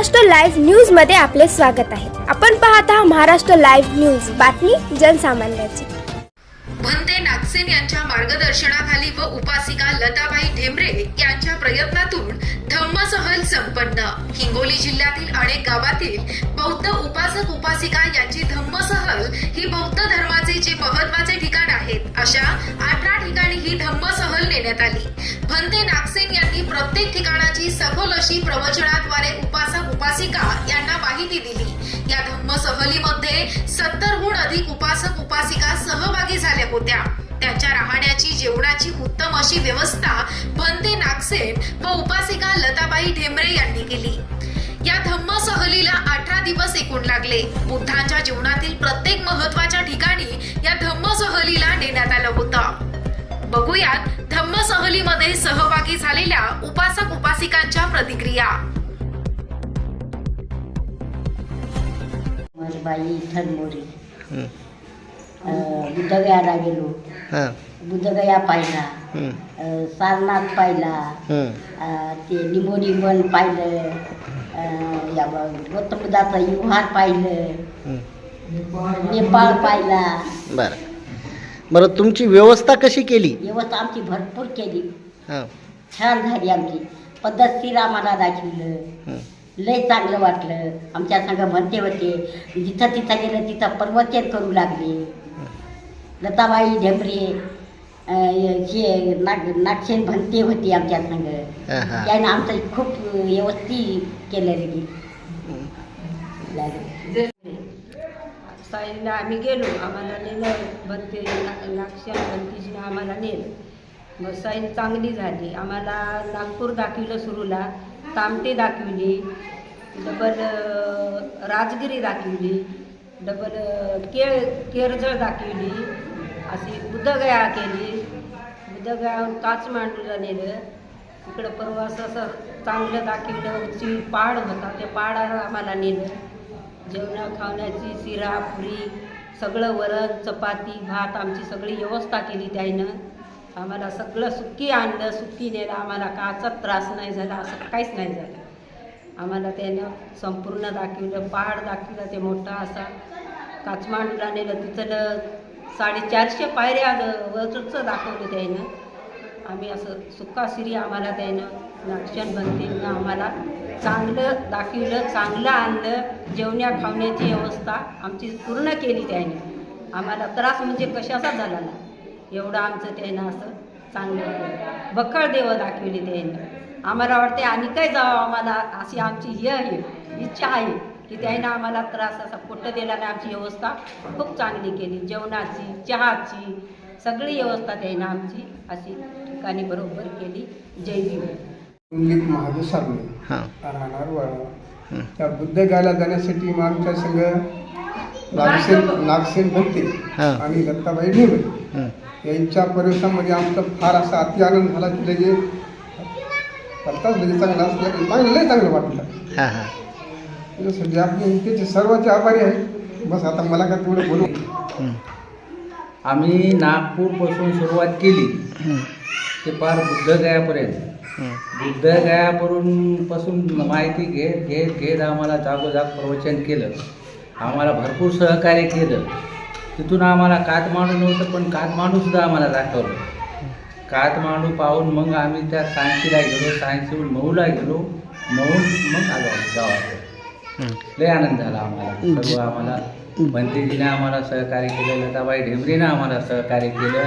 Maharashtra live न्यूजमध्ये आपले स्वागत आहे. आपण पाहत आहात महाराष्ट्र लाईव्ह न्यूज. बातमी जनसामान्याची. भंते नागसेन यांच्या मार्गदर्शनाखाली व उपासिका लताबाई ढेमरे यांच्या प्रयत्नातून धम्मसहल संपन्न. हिंगोली जिल्ह्यातील अनेक गावातील बौद्ध उपासक उपासिका यांची धम्मसहल ही बौद्ध धर्माचे जे महत्त्वाचे ठिकाण आहेत अशा अठरा ठिकाणी ही धम्मसहल नेण्यात आली. भंते नागसेन यांनी प्रत्येक ठिकाणाची सखोल अशी प्रवचनाद्वारे उपासक उपासिका यांना माहिती दिली. या धम्म सहलीमध्ये सत्तरहून अधिक उपासक उपासिका सहभागी झाल्या होत्या. त्यांच्या राहण्याची जेवणाची उत्तम अशी व्यवस्था भंते नागसेन व उपासिका लताबाई ढेमरे यांनी केली. या धम्म सहलीला अठरा दिवस एकूण लागले. बुद्धांच्या जीवनातील प्रत्येक महत्त्वाच्या ठिकाणी या धम्म सहलीला नेण्यात आलं होतं. बघूयात धम्म सहलीमध्ये सहभागी झालेल्या उपासक उपासिकांच्या प्रतिक्रिया. माझी बाई इथं मोरी. हं, बुद्धगयाला गेलो. बुद्धगया पाहिला. सारनाथ पाहिला. ते निमोडी वन पाहिलं या ब- गौतम बुद्धाचा युहार पाहिलं. नेपाळ पाहिला. बरं. बरं तुमची व्यवस्था कशी केली? व्यवस्था आमची भरपूर केली. हां, छान झाली आमची. पद्धतशीर आम्हाला दाखवलं. लय चांगलं वाटलं. आमच्या संग म्हणते होते जिथं तिथं गेलं तिथं प्रवचन करू लागले. लताबाई ढेमरे अं, हे नाग नागसेन भंते होती आमच्या संग. हां, हां. त्यानं आमचं खूप व्यवस्थित केलं रे साईला आम्ही गेलो. आम्हाला नेलं. बनते नागश्या बनतीजीनं आम्हाला नेलं. मग साईन चांगली झाली. आम्हाला नागपूर दाखविलं सुरूला. तामटे दाखविली. डबल राजगिरी दाखविली. डबल केळ केरजळ दाखविली. अशी बुद्धगया केली. बुद्धगयाहून काचमांडूला नेलं. इकडं प्रवास असं चांगलं दाखवलं. उची पहाड होता. त्या पहाडावर आम्हाला नेलं. जेवणा खावण्याची शिरा पुरी सगळं वरण चपाती भात आमची सगळी व्यवस्था केली त्याईनं. आम्हाला सगळं सुक्की आणलं. सुक्की नेलं. आम्हाला काचा त्रास नाही झाला. असं काहीच नाही झालं. आम्हाला त्यानं संपूर्ण दाखवलं. पहाड दाखवलं. ते मोठा असा काचमांडूला नेलं. तिथलं साडेचारशे पायऱ्या वरचं दाखवलं त्यानं. आम्ही असं सुक्का सिरी आम्हाला त्यानं नक्षण बनते आम्हाला चांगलं दाखवलं चांगलं आणलं जेवण्या खावण्याची व्यवस्था आमची पूर्ण केली त्याने. आम्हाला त्रास म्हणजे कशाचा झाला ना एवढं आमचं त्यानं असं चांगलं बखळ देव दाखवली त्यानं. आम्हाला वाटते आणि काय जावं आम्हाला अशी आमची हे आहे इच्छा आहे. की त्यानं आम्हाला त्रास असा कुठं दिला नाही आमची व्यवस्था खूप चांगली केली. जेवणाची चहाची सगळी व्यवस्था त्यानं आमची अशी ठिकाणी बरोबर केली. जय भीम. संगीत महादेव साबणे हां, राहणार वळवा हं, त्या बुद्धगायला जाण्यासाठी मग आमच्या संघ नागसेन हां. आणि दत्ताबाई ढेबे हं, यांच्या परिसरामध्ये आमचा फार असा अति आनंद झाला. की लगे करताच लगे चांगला असला की चांगलं चांगलं वाटलं. हां, हां. त्याच्यासाठी त्याचे सर्वांचे आभारी आहे बस आता मला काय तेवढं बोलू. आम्ही नागपूरपासून सुरुवात केली. हं, ते पार बुद्धगयापर्यंत. बुद्धगयापासून पासून माहिती घेत घेत घेत आम्हाला जागोजाग प्रवचन केलं. आम्हाला भरपूर सहकार्य केलं. तिथून आम्हाला कातमांडू नव्हतं पण कातमांडूसुद्धा आम्हाला दाखवलं. कातमांडू पाहून मग आम्ही त्या सायन्सीला गेलो सायन्सीहून मऊला गेलो. मऊन मग आलो गावात हं. लय आनंद झाला आम्हाला. सर्व आम्हाला भंतेजीने आम्हाला सहकार्य केलं लताबाई ढेमरेनं आम्हाला सहकार्य केलं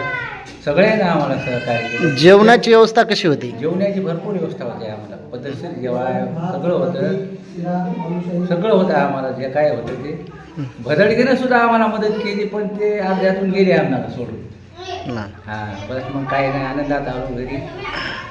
सगळ्यांना आम्हाला सहकार्य केलं. जेवणाची व्यवस्था कशी होती? जेवण्याची भरपूर व्यवस्था होती आम्हाला. पद्धतशीर जेवाय सगळं होतं. सगळं होतं आम्हाला जे काय होतं ते. भदडकीनं सुद्धा आम्हाला मदत केली पण ते अर्ध्यातून गेले आम्हाला सोडून. हां बस मग काही नाही आनंदात आलो घरी.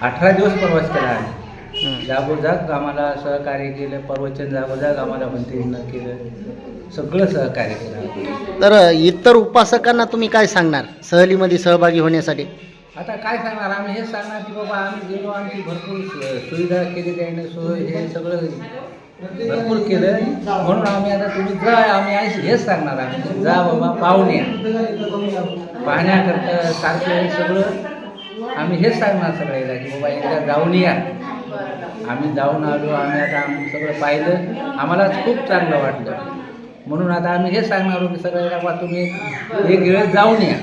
अठरा दिवस प्रवास केला आम्ही. जागोजाग आम्हाला सहकार्य केलं प्रवचन जागोजाग आम्हाला मंत्रीनं केलं सगळं सहकार्य केलं. तर इतर उपासकांना तुम्ही काय सांगणार सहलीमध्ये सहभागी होण्यासाठी? आता काय सांगणार? आम्ही हेच सांगणार की बाबा आम्ही गेलो आमची भरपूर सुविधा केली त्याने सोय हे सगळं भरपूर केलं. म्हणून आम्ही आता तुम्ही जा आम्ही हेच सांगणार आम्ही. जा बाबा पाहून या. पाहण्याकरता सारखं सगळं आम्ही हेच सांगणार सगळ्याला की बाबा एकदा जाऊन या. आम्ही जाऊन आलो आम्ही आता आम्ही सगळं पाहिलं. आम्हाला खूप चांगलं वाटलं. म्हणून आता आम्ही हे सांगणार आहोत की सगळ्यांना तुम्ही एक वेळेस जाऊन या.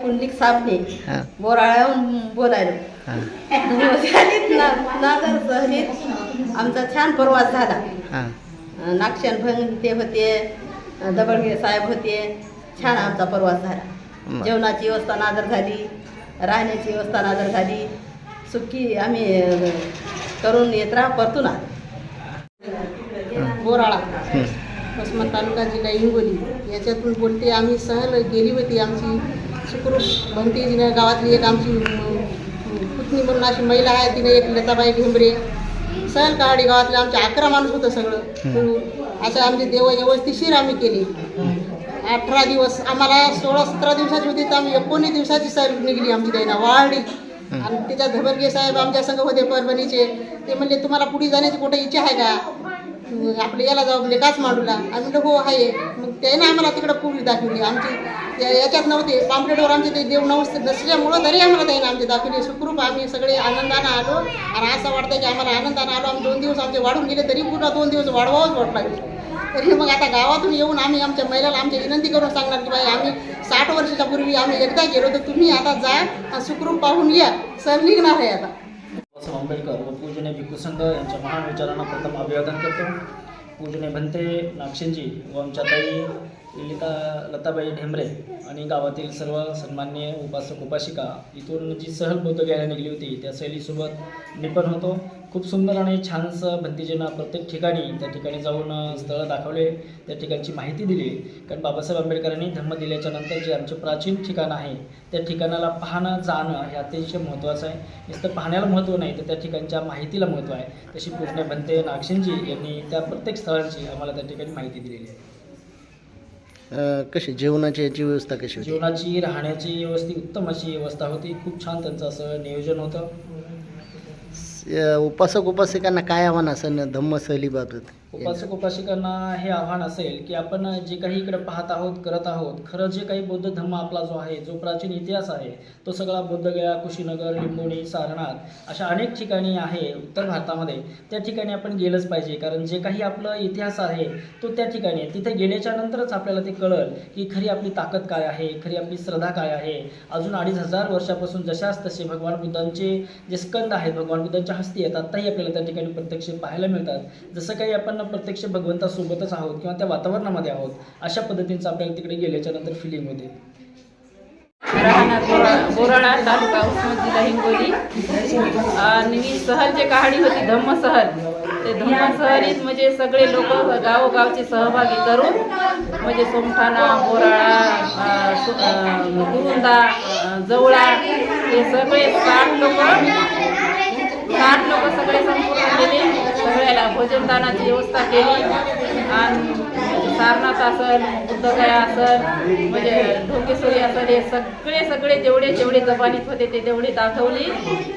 पुंडलिक साबणे हां. बोराळ्याहून बोलायलो. हां. झालीत ना नागर सहलीत. आमचा छान प्रवास झाला. हां. नागशन भंग ते होते दबडगे साहेब होते. छान आमचा प्रवास झाला. जेवणाची व्यवस्था नादर झाली. राहण्याची व्यवस्था नादर झाली. सुखी आम्ही करून येत राहा परतून आलो बोराळा हं. उस्मान तालुका जिल्हा हिंगोली. याच्यातून बोलते आम्ही सहल गेली होती आमची. सुखरूप भंती जिने गावातली एक आमची पुतणी म्हणून अशी महिला आहे तिने एक लताबाई ढेंबरे. सहल काहाडी गावातले आमचे अकरा माणूस होतं सगळं. मिळून असं आमची देव व्यवस्थिशीर आम्ही केली. अठरा दिवस आम्हाला सोळा सतरा दिवसाची होती तर आम्ही एकोणीस दिवसाची सहल निघली आमची दैना वाढली. आणि त्याच्यात धबरगे साहेब आमच्या संघ होते परभणीचे. ते म्हणले तुम्हाला पुढे जाण्याची कुठे इच्छा आहे का? आपले याला जाऊ म्हणजे काच मांडूला आम्ही म्हणलं हो आहे. मग त्याने आम्हाला तिकडं पूर्वी दाखवली. आमची त्या- याच्यात नव्हते. पाम्पलेटवर आमचे ते देव नवस नसल्यामुळं तरी आम्हाला त्याने आमचे दाखवले. सुखरूप आम्ही सगळे आनंदानं आलो. आणि असं वाटतं की आम्हाला आनंदानं आलो. आम्ही दोन दिवस आमचे वाढून गेले तरी पुन्हा दोन दिवस वाढवावंच वाट लागले. तरी मग आता गावातून येऊन आम्ही आमच्या महिलाला आमची विनंती करून सांगणार की बाई आम्ही साठ वर्षाच्या पूर्वी आम्ही एकदा गेलो तर तुम्ही आता जा सुखरूप पाहून या सर निघणार आहे आता. बाबासाहेब आंबेडकर व पूजने भिकुसंद यांच्या महान विचारांना प्रथम अभिवादन करतो. पूजने भंते नागशेंजी व आमच्या ताई ललिता लताबाई ढेंबरे आणि गावातील सर्व सन्मान्य उपासक उपासिका इथून जी सहल बौद्ध घ्यायला निघली होती त्या सहलीसोबत मी पण होतो. खूप सुंदर आणि छानसं भंतीजींना प्रत्येक ठिकाणी त्या ठिकाणी जाऊन स्थळं दाखवले त्या ठिकाणची माहिती दिली. कारण बाबासाहेब आंबेडकरांनी धम्म दिल्याच्या नंतर जे आमचे प्राचीन ठिकाण आहे त्या ठिकाणाला पाहणं जाणं हे अतिशय महत्त्वाचं आहे. नुसतं पाहण्याला महत्त्व नाही तर त्या ठिकाणच्या माहितीला महत्त्व आहे. तशी पूर्ण भंते नागशेंजी यांनी त्या प्रत्येक स्थळांची आम्हाला त्या ठिकाणी माहिती दिलेली आहे. कशी जेवणाची याची व्यवस्था कशी जेवणाची राहण्याची व्यवस्थित उत्तम अशी व्यवस्था होती. खूप छान त्यांचं असं नियोजन होतं. उपासक उपासिकांना काय आव्हान असं धम्म सहलीबाबत उपासक उपासिकांना हे आव्हान असेल की आपण जे काही इकडे पाहत आहोत करत आहोत खरं जे काही बौद्ध धर्म आपला जो आहे जो प्राचीन इतिहास आहे तो सगळा बौद्धगया कुशीनगर लिंबोणी सारनाथ अशा अनेक ठिकाणी आहे उत्तर भारतामध्ये. त्या ठिकाणी आपण गेलंच पाहिजे. कारण जे काही आपलं इतिहास आहे तो त्या ठिकाणी आहे. तिथे गेल्याच्या नंतरच आपल्याला ते कळल की खरी आपली ताकद काय आहे खरी आपली श्रद्धा काय आहे. अजून अडीच हजार वर्षापासून जशाच तसे भगवान बुद्धांचे जे स्कंद आहेत भगवान बुद्धांच्या हस्ती आहेत आत्ताही आपल्याला त्या ठिकाणी प्रत्यक्ष पाहायला मिळतात. जसं काही आपण प्रत्यक्ष भगवंतासोबतच आहोत किंवा त्या वातावरणामध्ये आहोत अशा पद्धतीचं आपल्याला तिकडे गेल्याच्यानंतर फिलिंग होते. राहणार बोराळा तालुका जिल्हा हिंगोली. आणि मी सहल जे होती धम्म सहल ते धम्म सहलीत म्हणजे सगळे लोक गावोगावचे सहभागी करून म्हणजे सोमठाणा बोराळा कुरुंदा जवळा हे सगळे साठ लोक साठ लोक सगळे संपूर्ण केले सगळ्याला भोजनदानाची व्यवस्था केली. आणि सारनाथ असल बुद्धगया असल म्हणजे ढोकेश्वरी असल हे सगळे सगळे जेवढे जेवढे जबानीत होते ते तेवढे दाखवले.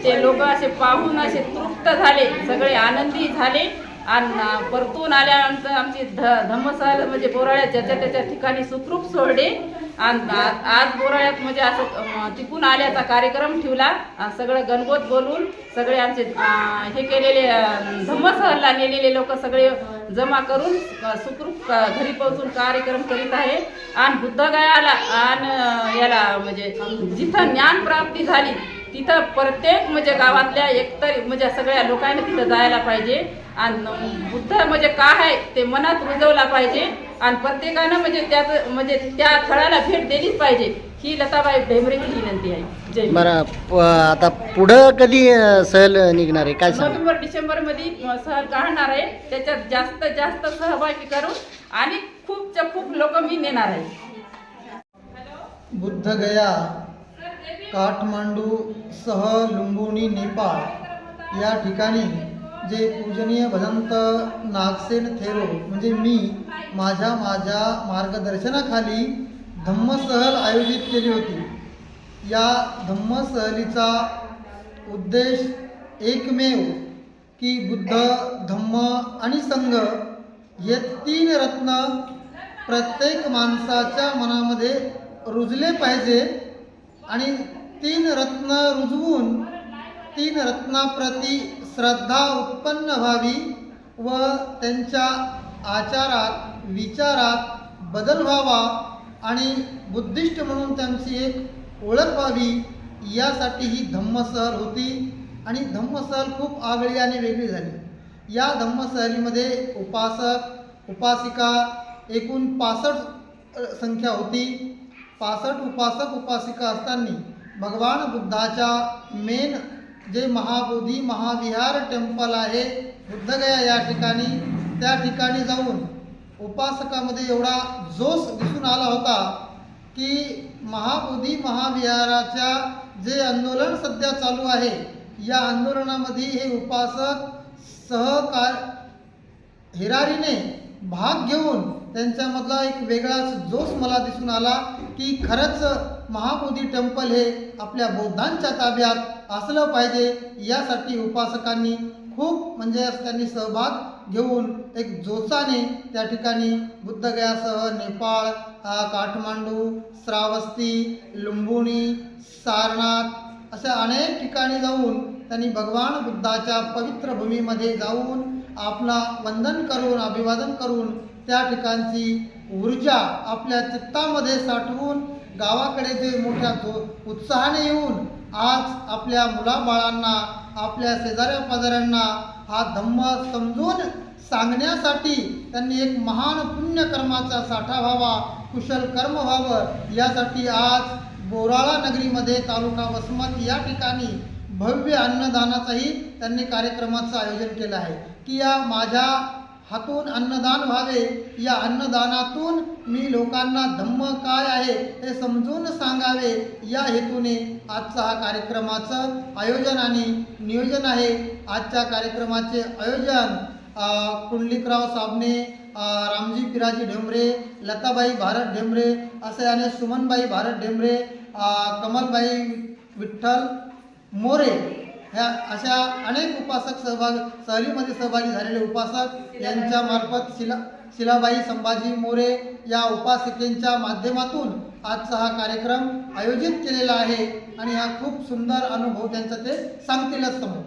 ते लोक असे पाहून असे तृप्त झाले. सगळे आनंदी झाले. आणि परतून आल्यानंतर आमची ध धम्मसाल म्हणजे बोराळ्या ज्याच्या त्याच्या ठिकाणी सुखरूप सोडले. आणि आज बोराळ्यात म्हणजे असं टिकून आल्याचा कार्यक्रम ठेवला. आणि सगळं गणगोत बोलून सगळे आमचे हे केलेले अं, धम्मसहलला नेलेले लोक सगळे जमा करून सुखरूप घरी पोहोचून कार्यक्रम करीत आहे. आणि बुद्धगयाला आणि याला म्हणजे जिथं ज्ञान प्राप्ती झाली तिथं प्रत्येक म्हणजे गावातल्या एकतर म्हणजे सगळ्या लोकांनी तिथं जायला पाहिजे. आणि बुद्ध म्हणजे काय आहे ते मनात रुजवला पाहिजे. आणि प्रत्येकानं म्हणजे त्याच म्हणजे त्या थळाला भेट दिलीच पाहिजे. ही लताबाई ढेमरेची विनंती आहे. जय. बरं प- आता पुढं कधी अं, सहल निघणार आहे? काय सांग? नोव्हेंबर डिसेंबरमध्ये सहल काढणार आहे. त्याच्यात जास्त जास्त सहभागी करून आणि खूपच्या खूप लोक मी नेणार आहे. बुद्धगया काठमांडू सह लुंबिनी नेपाळ या ठिकाणी जे पूजनीय भदंत नागसेन थेरो म्हणजे मी माझ्या माझ्या मार्गदर्शनाखाली धम्मसहल आयोजित केली होती. या धम्मसहलीचा उद्देश एकमेव की बुद्ध धम्म आणि संघ हे तीन रत्न प्रत्येक माणसाच्या मनामध्ये रुजले पाहिजे आणि तीन रत्न रुजवून तीन रत्नाप्रती श्रद्धा उत्पन्न व्हावी व त्यांच्या आचारात विचारात बदल व्हावा आणि बुद्धिस्ट म्हणून त्यांची एक ओळख व्हावी यासाठी ही धम्मसहल होती आणि धम्मसहल खूप आगळी आणि वेगळी झाली. या धम्मसहलीमध्ये उपासक उपासिका एकूण पासष्ट संख्या होती. पासष्ट उपासक उपासिका असताना भगवान बुद्धाच्या मेन जे महाबोधी महाविहार टेम्पल आहे बुद्धगया या ठिकाणी त्या ठिकाणी जाऊन उपासकामध्ये एवढा जोश दिसून आला होता की महाबोधी महाविहाराच्या जे आंदोलन सध्या चालू आहे या आंदोलनामध्ये हे उपासक सहकार हिरारीने भाग घेऊन त्यांच्यामधला एक वेगळाच जोश मला दिसून आला की खरंच महाबोधी टेम्पल हे आपल्या बौद्धांच्या ताब्यात असलं पाहिजे यासाठी उपासकांनी खूप म्हणजे त्यांनी सहभाग घेऊन एक जोचाने त्या ठिकाणी बुद्धगयासह नेपाळ काठमांडू श्रावस्ती लुंबुणी सारनाथ अशा अनेक ठिकाणी जाऊन त्यांनी भगवान बुद्धाच्या पवित्र भूमीमध्ये जाऊन आपला वंदन करून अभिवादन करून त्या ठिकाणची ऊर्जा आपल्या चित्तामध्ये साठवून गावाकडे जे मोठ्या उत्साहाने येऊन आज आपल्या मुलाबाळांना आपल्या शेजाऱ्या पाजाऱ्यांना हा धम्म समजून सांगण्यासाठी त्यांनी एक महान पुण्यकर्माचा साठा व्हावा कुशल कर्म व्हावं यासाठी आज बोराळा नगरीमध्ये तालुका वसमत या ठिकाणी भव्य अन्नदानाचाही त्यांनी कार्यक्रमाचं आयोजन केलं आहे. की या माझ्या हातून अन्नदान व्हावे. या अन्नदानातून मी लोकांना धम्म काय आहे हे समजून सांगावे. या हेतूने आजचा हा कार्यक्रमाचं आयोजन आणि नियोजन आहे. आजच्या कार्यक्रमाचे आयोजन कुंडलिकराव साबणे रामजी पिराजी ढेमरे लताबाई भारत ढेमरे असे आणि सुमनबाई भारत ढेमरे कमलबाई विठ्ठल मोरे ह्या अशा अनेक उपासक सहभाग सहलीमध्ये सहभागी झालेले उपासक यांच्या मार्फत शिला शिलाबाई संभाजी मोरे या उपासिकेंच्या माध्यमातून आजचा हा कार्यक्रम आयोजित केलेला आहे आणि हा खूप सुंदर अनुभव त्यांचा ते सांगतीलच समोर.